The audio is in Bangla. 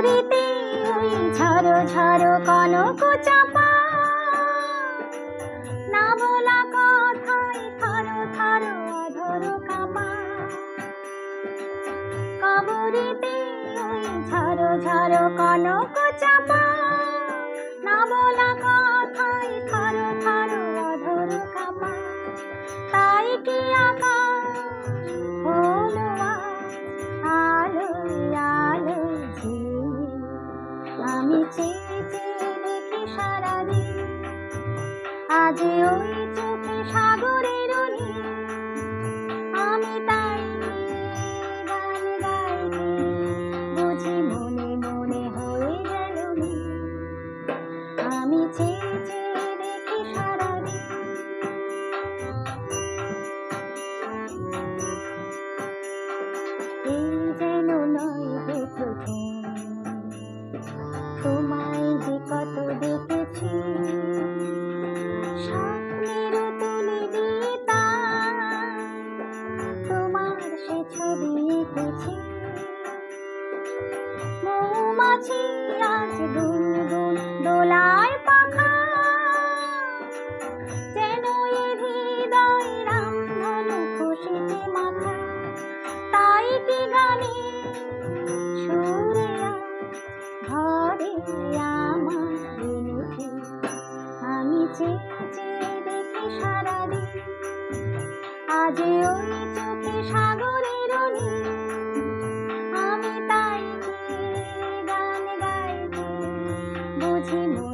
কবরেতে ওই ঝড়ো ঝড়ো কনক চাপা। না বলা ধরো কাপা। ওই কনক আমি চেয়ে চেয়ে দেখি সারাদিন। আজ ওই চোখে সাগরের আমি তাই গান গাইনি। বুঝি মনে মনে হয়ে গেল আমি চেয়ে পাখা। যেন খুশিতে তাই কি গানে সুরে ঘরে আমার আমি চেয়ে দেখি সারাদিন। আজ ওই চোখে সাগরের নীল বুঝি